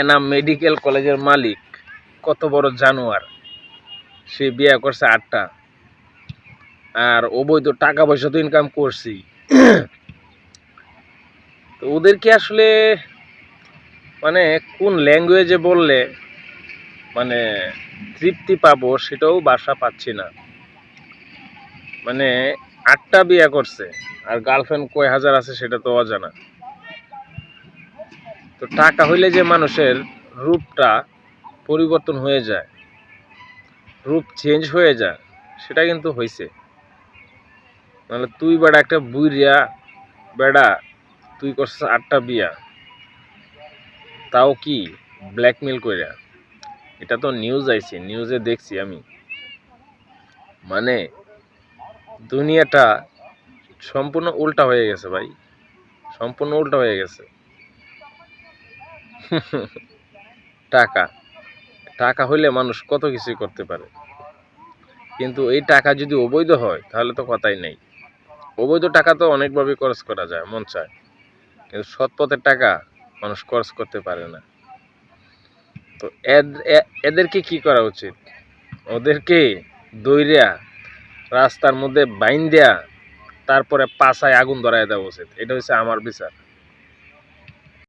Enam medical কলেজের মালিক, কত বড় জানোয়ার। সে বিয়ে করছে আটটা। আর অবৈধ টাকা পয়সা তো ইনকাম করছি তো ওদেরকে আসলে মানে কোন ল্যাঙ্গুয়েজে বললে মানে তৃপ্তি পাবো সেটাও বাসা পাচ্ছি না। মানে আটটা বিয়ে করছে, আর গার্লফ্রেন্ড কয় হাজার আছে সেটা তো অজানা। তো টাকা হইলে যে মানুষের রূপটা পরিবর্তন হয়ে যায়, রূপ চেঞ্জ হয়ে যায়, সেটা কিন্তু হয়েছে নাহলে তুই বেড়া একটা বুইরিয়া বেড়া, তুই করছিস আটটা বিয়া, তাও কি ব্ল্যাকমেল কইরা? এটা তো নিউজ আইছে নিউজে দেখছি আমি। মানে দুনিয়াটা সম্পূর্ণ উল্টা হয়ে গেছে ভাই, সম্পূর্ণ উল্টা হয়ে গেছে। টাকা। টাকা হইলে মানুষ কত কিছুই করতে পারে। কিন্তু এই টাকা যদি অবৈধ হয়, তাহলে তো কথাই নেই। অবৈধ টাকা তো অনেকভাবে খরচ করা যায়, মন চায়। কিন্তু সৎ পথের টাকা মানুষ খরচ করতে পারে না। তো এদেরকে কি করা উচিত? ওদেরকে দইরা রাস্তার মধ্যে বাইন দেয়া তারপরে পাছায় আগুন ধরায় দেওয়া উচিত। এটা হচ্ছে আমার বিচার।